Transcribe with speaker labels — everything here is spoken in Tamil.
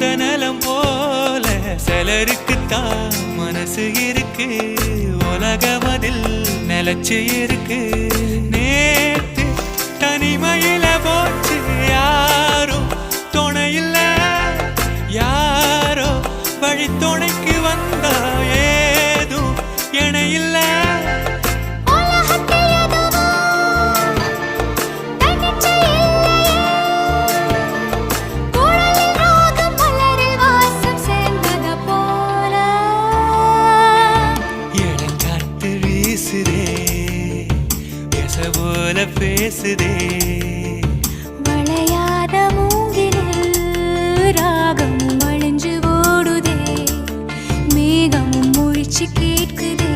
Speaker 1: இந்த நலம் போல சிலருக்குத்தான் மனசு இருக்கு. உலகம் அதில் நிலச்சி இருக்கு. நேற்று தனிமையில போச்சு. யாரும் துணையில்ல யாரோ வழித்துணைக்கு வந்தா ஏதும் என ஆசை போல பேசுதே.
Speaker 2: வளையாத மூங்கிலில் ராகம் வழிஞ்சு ஓடுதே. மேகம் முழிச்சு கேட்குதே.